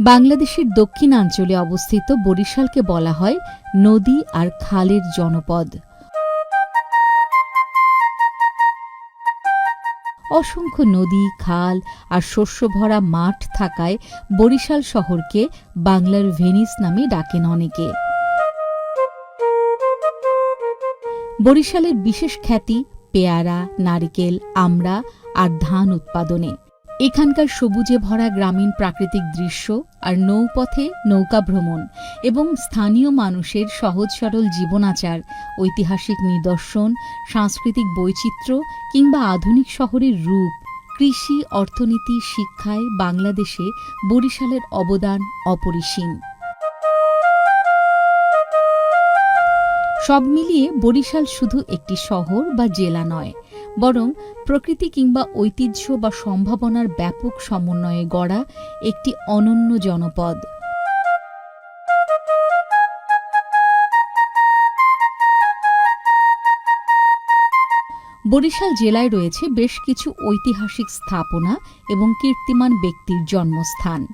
বাংলাদেশের দক্ষিণাঞ্চলে অবস্থিত বরিশালকে বলা হয় নদী আর খালের জনপদ। অসংখ্য নদী, খাল আর শস্যভরা মাঠ থাকায় বরিশাল শহরকে বাংলার ভেনিস নামে ডাকেন অনেকে। বরিশালের বিশেষ খ্যাতি পেয়ারা, নারিকেল, আমড়া আর ধান উৎপাদনে। এখানকার সবুজে ভরা গ্রামীণ প্রাকৃতিক দৃশ্য আর নৌপথে নৌকা ভ্রমণ এবং স্থানীয় মানুষের সহজ সরল জীবনাচার, ঐতিহাসিক নিদর্শন, সাংস্কৃতিক বৈচিত্র্য কিংবা আধুনিক শহরের রূপ, কৃষি, অর্থনীতি, শিক্ষায় বাংলাদেশে বরিশালের অবদান অপরিসীম। সব মিলিয়ে বরিশাল শুধু একটি শহর বা জেলা নয় বরং প্রকৃতি কিংবা ঐতিহ্য বা সম্ভাবনার ব্যাপক সমন্বয়ে গড়া একটি অনন্য জনপদ। বরিশাল জেলায় রয়েছে বেশ কিছু ঐতিহাসিক স্থাপনা এবং কীর্তিমান ব্যক্তির জন্মস্থান।